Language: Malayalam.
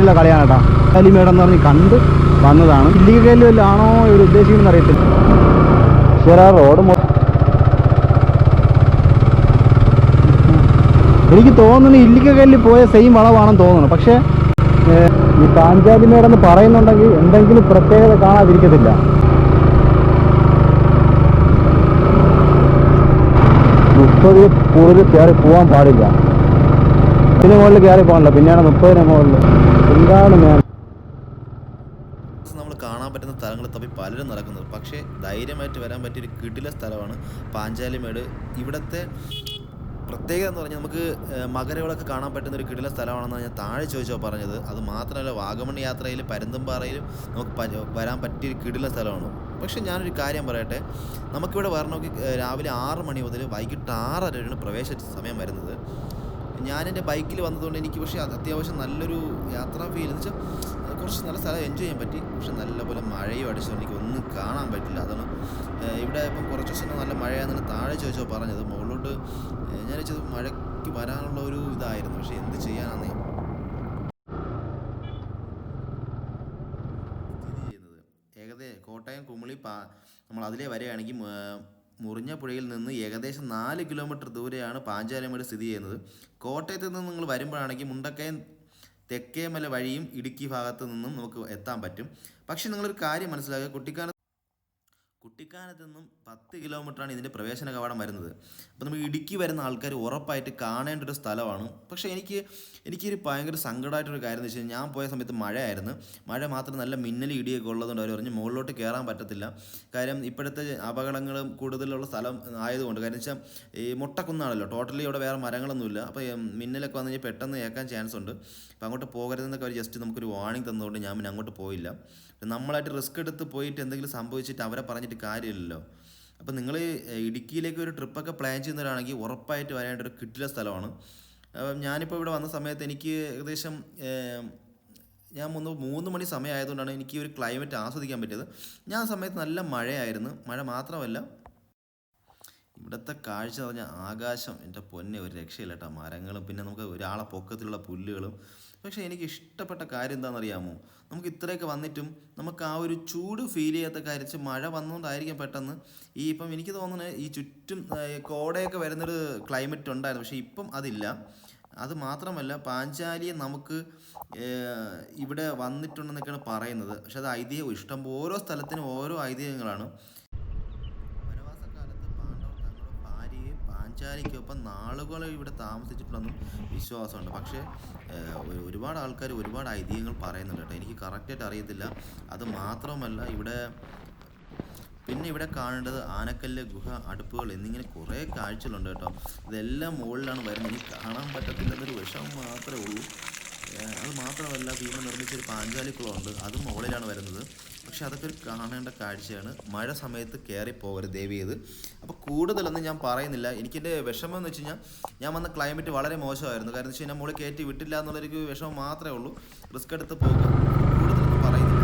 കണ്ടിട്ടുള്ള കളിയാണ് കേട്ടോ കലിമേടം എന്ന് പറഞ്ഞ് കണ്ട് വന്നതാണ്. ഇല്ലിക വല്ലാണോ ഇവർ ഉദ്ദേശിക്കുന്നത് അറിയത്തില്ല റോഡ് എനിക്ക് തോന്നുന്നു ഇല്ലിക്കല്ല് പോയ സെയിം വളവാണെന്ന് തോന്നുന്നു. പക്ഷേ ഈ ഈ പാഞ്ചാലിമേടെന്ന് പറയുന്നുണ്ടെങ്കിൽ എന്തെങ്കിലും പ്രത്യേകത കാണാതിരിക്കത്തില്ല. മുപ്പത് കൂടുതൽ കയറി പോകാൻ പാടില്ല. ഇതിന് മുകളിൽ കയറി പോകണല്ലോ പിന്നെയാണ് മുപ്പതിന് മുകളിൽ. എന്താണ് ഞാൻ നമ്മൾ കാണാൻ പറ്റുന്ന സ്ഥലങ്ങൾ തപ്പി പലരും നടക്കുന്നത്. പക്ഷേ ധൈര്യമായിട്ട് വരാൻ പറ്റിയ ഒരു കിടില സ്ഥലമാണ് പാഞ്ചാലിമേട് ഇവിടുത്തെ പ്രത്യേകത എന്ന് പറഞ്ഞാൽ നമുക്ക് മകരവിളക്ക് കാണാൻ പറ്റുന്ന ഒരു കിടില സ്ഥലമാണെന്ന് ഞാൻ താഴെ ചോദിച്ചോ പറഞ്ഞത്. അത് മാത്രമല്ല വാഗമൺ യാത്രയിൽ പരുന്തുംപാറയിലും നമുക്ക് വരാൻ പറ്റിയ ഒരു കിടില സ്ഥലമാണ്. പക്ഷേ ഞാനൊരു കാര്യം പറയട്ടെ. നമുക്കിവിടെ വരണമെങ്കിൽ രാവിലെ ആറ് മണി മുതൽ വൈകിട്ട് ആറര വരെയാണ് പ്രവേശ സമയം വരുന്നത്. ഞാൻ എന്റെ ബൈക്കിൽ വന്നതുകൊണ്ട് എനിക്ക് പക്ഷേ അത് അത്യാവശ്യം നല്ലൊരു യാത്രാ ഫീൽ എന്ന് വെച്ചാൽ കുറച്ച് നല്ല സ്ഥലം എൻജോയ് ചെയ്യാൻ പറ്റി. പക്ഷെ നല്ലപോലെ മഴയും അടിച്ചു. എനിക്ക് ഒന്നും കാണാൻ പറ്റില്ല. അതാണ് ഇവിടെ ഇപ്പം കുറച്ച് ദിവസം നല്ല മഴയാണെന്നാണ് താഴെ ചോദിച്ചോ പറഞ്ഞത്. മുകളിലോട്ട് ഞാൻ വെച്ചത് മഴയ്ക്ക് വരാനുള്ള ഒരു ഇതായിരുന്നു. പക്ഷേ എന്ത് ചെയ്യാനാണ് സ്ഥിതി ഏകദേശം കോട്ടയം കുമളി പാ നമ്മൾ അതിലേ വരികയാണെങ്കിൽ മുറിഞ്ഞപ്പുഴയിൽ നിന്ന് ഏകദേശം നാല് കിലോമീറ്റർ ദൂരെയാണ് പാഞ്ചാലമേട് സ്ഥിതി ചെയ്യുന്നത്. കോട്ടയത്ത് നിന്ന് നിങ്ങൾ വരുമ്പോഴാണെങ്കിൽ മുണ്ടക്കയം തെക്കേമല വഴിയും ഇടുക്കി ഭാഗത്ത് നിന്നും നമുക്ക് എത്താൻ പറ്റും. പക്ഷേ നിങ്ങളൊരു കാര്യം മനസ്സിലാക്കുക കുട്ടിക്കാനത്ത് കുട്ടിക്കാനത്ത് നിന്നും പത്ത് കിലോമീറ്ററാണ് ഇതിന്റെ പ്രവേശന കവാടം വരുന്നത്. അപ്പോൾ നമുക്ക് ഇടുക്കി വരുന്ന ആൾക്കാർ ഉറപ്പായിട്ട് കാണേണ്ട ഒരു സ്ഥലമാണ്. പക്ഷേ എനിക്ക് എനിക്കൊരു ഭയങ്കര സങ്കടമായിട്ടൊരു കാര്യം എന്ന് വെച്ച് കഴിഞ്ഞാൽ ഞാൻ പോയ സമയത്ത് മഴയായിരുന്നു. മഴ മാത്രം നല്ല മിന്നൽ ഇടിയൊക്കെ ഉള്ളതുകൊണ്ട് അവർ പറഞ്ഞു മുകളിലോട്ട് കയറാൻ പറ്റത്തില്ല. കാര്യം ഇപ്പോഴത്തെ അപകടങ്ങളും കൂടുതലുള്ള സ്ഥലം ആയതുകൊണ്ട് കാരണം വെച്ചാൽ ഈ മുട്ടക്കുന്നാണല്ലോ ടോട്ടലി ഇവിടെ വേറെ മരങ്ങളൊന്നുമില്ല. അപ്പോൾ മിന്നലൊക്കെ വന്നു കഴിഞ്ഞാൽ പെട്ടെന്ന് ഏക്കാൻ ചാൻസ് ഉണ്ട്. അപ്പോൾ അങ്ങോട്ട് പോകരുതെന്നൊക്കെ അവർ ജസ്റ്റ് നമുക്കൊരു വാർണിംഗ് തന്നതുകൊണ്ട് ഞാൻ പിന്നെ അങ്ങോട്ട് പോയില്ല. നമ്മളായിട്ട് റിസ്ക് എടുത്ത് പോയിട്ട് എന്തെങ്കിലും സംഭവിച്ചിട്ട് അവരെ പറഞ്ഞിട്ട് കാര്യമില്ലല്ലോ. അപ്പോൾ നിങ്ങൾ ഇടുക്കിയിലേക്ക് ഒരു ട്രിപ്പൊക്കെ പ്ലാൻ ചെയ്യുന്നവരാണെങ്കിൽ ഉറപ്പായിട്ട് വരേണ്ട ഒരു കിട്ടില സ്ഥലമാണ്. ഞാനിപ്പോൾ ഇവിടെ വന്ന സമയത്ത് എനിക്ക് ഏകദേശം ഞാൻ മൂന്ന് മൂന്ന് മണി സമയമായതുകൊണ്ടാണ് എനിക്ക് ഒരു ക്ലൈമറ്റ് ആസ്വദിക്കാൻ പറ്റിയത്. ഞാൻ സമയത്ത് നല്ല മഴയായിരുന്നു. മഴ മാത്രമല്ല ഇവിടുത്തെ കാഴ്ച എന്ന് പറഞ്ഞാൽ ആകാശം. എന്റെ പൊന്നെ ഒരു രക്ഷയില്ല കേട്ടോ മരങ്ങളും പിന്നെ നമുക്ക് ഒരാളെ പൊക്കത്തിലുള്ള പുല്ലുകളും. പക്ഷേ എനിക്ക് ഇഷ്ടപ്പെട്ട കാര്യം എന്താണെന്നറിയാമോ? നമുക്ക് ഇത്രയൊക്കെ വന്നിട്ടും നമുക്ക് ആ ഒരു ചൂട് ഫീൽ ചെയ്യാത്ത കാര്യം മഴ വന്നതുകൊണ്ടായിരിക്കും പെട്ടെന്ന് ഈ ഇപ്പം എനിക്ക് തോന്നുന്നത് ഈ ചുറ്റും കോടയൊക്കെ വരുന്നൊരു ക്ലൈമറ്റ് ഉണ്ടായിരുന്നു. പക്ഷേ ഇപ്പം അതില്ല. അത് മാത്രമല്ല പാഞ്ചാലിയെ നമുക്ക് ഇവിടെ വന്നിട്ടുണ്ടെന്നൊക്കെയാണ് പറയുന്നത്. പക്ഷേ അത് ഐതിഹ്യം ഇഷ്ടം ഓരോ സ്ഥലത്തിനും ഓരോ ഐതിഹ്യങ്ങളാണ്. ഭാര്യയെ പാഞ്ചാലിക്കൊപ്പം നാളുകൾ ഇവിടെ താമസിച്ചിട്ടുണ്ടെന്നും വിശ്വാസമുണ്ട്. പക്ഷേ ഒരുപാട് ആൾക്കാർ ഒരുപാട് ഐതിഹ്യങ്ങൾ പറയുന്നുണ്ട് കേട്ടോ. എനിക്ക് കറക്റ്റായിട്ട് അറിയത്തില്ല. അത് മാത്രമല്ല ഇവിടെ പിന്നെ ഇവിടെ കാണേണ്ടത് ആനക്കല്ല് ഗുഹ അടുപ്പുകൾ എന്നിങ്ങനെ കുറേ കാഴ്ചകളുണ്ട് കേട്ടോ. ഇതെല്ലാം മുകളിലാണ് വരുന്നത്. എനിക്ക് കാണാൻ പറ്റത്തില്ല എന്നൊരു വിഷമം മാത്രമേ ഉള്ളൂ. അത് മാത്രമല്ല ഭീമ നിർമ്മിച്ചൊരു പാഞ്ചാലിക്കുളമുണ്ട് അതും മുകളിലാണ് വരുന്നത്. പക്ഷെ അതൊക്കെ ഒരു കാണേണ്ട കാഴ്ചയാണ്. മഴ സമയത്ത് കയറി പോകരുത് ദേവി ഇത്. അപ്പോൾ കൂടുതലൊന്നും ഞാൻ പറയുന്നില്ല. എനിക്കെന്റെ വിഷമം എന്ന് വെച്ച് കഴിഞ്ഞാൽ ഞാൻ വന്ന ക്ലൈമറ്റ് വളരെ മോശമായിരുന്നു. കാരണം എന്ന് വെച്ച് കഴിഞ്ഞാൽ മുകളിൽ കയറ്റി വിട്ടില്ല എന്നുള്ളൊരു വിഷമം മാത്രമേ ഉള്ളൂ. റിസ്ക് എടുത്ത് പോകുക കൂടുതലൊന്നും പറയുന്നില്ല.